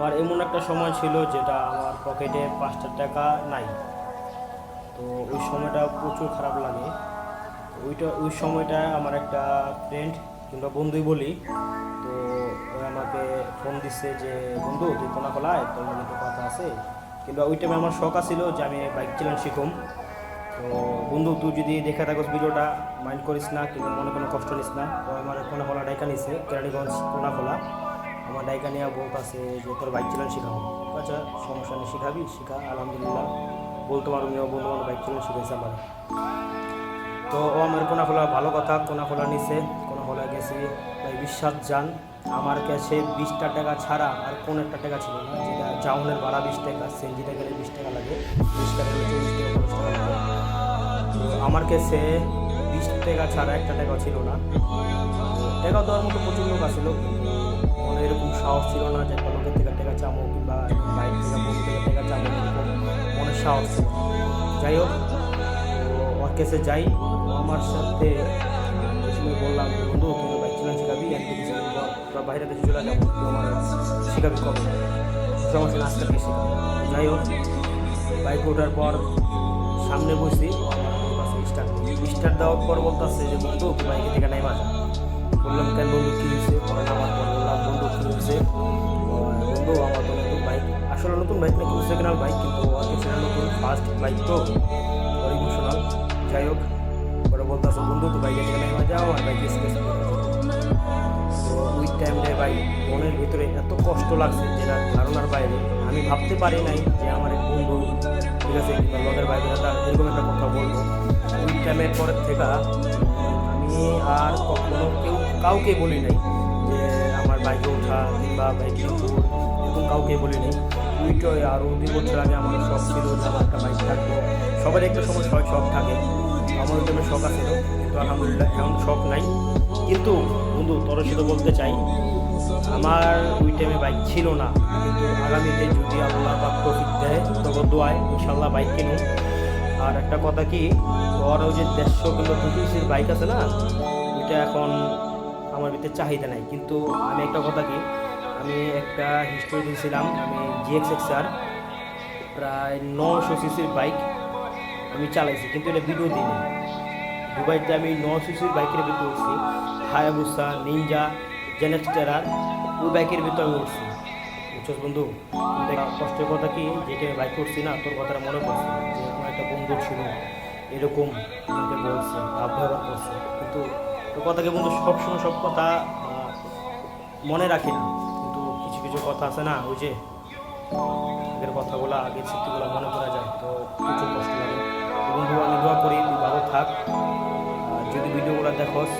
আমার এমন একটা সময় ছিল যেটা আমার পকেটে পাঁচটা টাকা নাই। তো ওই সময়টা প্রচুর খারাপ লাগে। ওইটা, ওই সময়টা আমার একটা ফ্রেন্ড কিংবা বন্ধুই বলি, তো ওই আমাকে ফোন দিচ্ছে যে, বন্ধু, তুই কোনা খোলায় তোর মধ্যে একটা কথা আছে। কিংবা ওই টাইমে আমার শখ আছিল যে আমি বাইক চালান শিখুম। তো বন্ধু, তুই যদি দেখে থাকোস ভিডিওটা মাইন্ড করিস না কিংবা মনে কোনো কষ্ট নিস না, তো আমার কোনা খোলা ডাইকা নিছে, কেরানীগঞ্জ কোনা খোলা আমার ডাইকা নিয়ে বলতে আছে যে তোর বাইক চালান শিখাবো। আচ্ছা সমস্যা নেই, শিখাবি, শিখা, আলহামদুলিল্লাহ। বলতে পারো মেয়েও বন্ধু আমার বাইক চালান শিখেছে আমার। তো ও আমার কোনা খোলা ভালো কথা, কোনা খোলা নিছে, কোনা খোলা গেছি। তাই বিশ্বাস যান আমার কাছে বিশটা টাকা ছাড়া আর কোন একটা টাকা ছিল না, যেটা জাউনের ভাড়া বিশ টাকা সেঞ্জিটা গেলে বিশ টাকা লাগে। বিশ টাকা গেলে চল্লিশ টাকা, পঞ্চাশ টাকা লাগে। তো আমার কাছে বিশ টাকা ছাড়া একটা টাকাও ছিল না। টাকা দেওয়ার মতো প্রচুর লোক আসছিল কিন্তু এরকম সাহস ছিল না যে লোকের থেকে টাকা চামো কিংবা বাইক থেকে বন্ধু থেকে টাকা এরকম মনে সাহস ছিল যাই হোক ওর কাছে যাই। আমার সাথে বললাম, বন্ধু তুমি বাইক চালান শেখাবি? তোরা বাইরে দেশে চলে যাব। আমার শেখাবি কবে? সমস্যা আজকে থেকে শেখাবি যাই হোক, বাইক ওঠার পর সামনে বসি। স্টার্ট। স্টার্ট দেওয়ার পর বলতেছে যে, বন্ধু বাইকে থেকে নাই বাজা বললাম কেন? বন্ধু, কী হয়েছে? পরে পর বললাম বন্ধু, কী হয়েছে? বন্ধু, আমার তো নতুন বাইক আসলে নতুন বাইক না কিন্তু সেকেন্ড বাইক কিন্তু সেটা নতুন ফার্স্ট বাইক তো। ইমোশনাল যাই হোক পরে বলতেছে, বন্ধু, তো বাইকে থেকে নাই বাজা আমার বাইক স্কেচ তো ওই টাইমে ভাই, মনের ভিতরে এত কষ্ট লাগছে যেটা ধারণার বাইরে। আমি ভাবতে পারি নাই যে আমার এক বন্ধু, ঠিক আছে লগের বাইরে এরকম একটা কথা বলব। ওই টাইমের পরের থেকে আমি আর কখনো কেউ কাউকে বলি নাই যে আমার বাইকে ওঠা কিংবা বাইকে এরকম কাউকে বলি নাই। ওইটাই আরও দুই বছর আগে আমার শখ ছিল যে আমার একটা বাইক থাকতো সবার একটা সময় সবাই শখ থাকে। আমার জন্য শখ আছে কিন্তু আলহামদুলিল্লাহ এখন শখ নাই। কিন্তু বন্ধু, তোর সাথে বলতে চাই, আমার ওই টাইমে বাইক ছিল না। কিন্তু আগামীতে যদি আল্লাহ বা তৌফিক দেয়, তবে দোয়ায় ইনশাল্লাহ বাইক কিনুন আর একটা কথা কি তোর ওই যে দেড়শো কিলো দুশো বাইক আছে না, ওইটা এখন আমার ভিতরে চাহিদা নাই। কিন্তু আমি একটা কথা কি, আমি একটা হিস্টোরি দিয়েছিলাম, আমি জিএক্স এক্স আর প্রায় নশো সিসির বাইক আমি চালাইছি, কিন্তু এটা ভিডিও দিইনি। দুবাইতে আমি নশো সিসির বাইকের ভিতরে উঠছি হায়াবুসা নিনজা জেনেক্সটেরার ওই বাইকের ভিতরে আমি উঠছি। বুঝছস বন্ধু? কষ্টের কথা কি? যেটা আমি বাইক করছি না, তোর কথাটা মনে পড়ছে? যে আমার একটা বন্ধু ছিল এরকম আমাকে বলছে ব্যবহার করছে। কিন্তু তোর কথাকে বন্ধু সবসময় সব কথা মনে রাখি না। কিন্তু কিছু কিছু কথা আছে না, ওই যে আগের কথাগুলো, আগের স্মৃতিগুলো মনে করা যায়। তো প্রচুর কষ্ট লাগে। বন্ধু, আমি দোয়া করি, তুই ভালো থাক। আর যদি ভিডিওগুলো দেখোস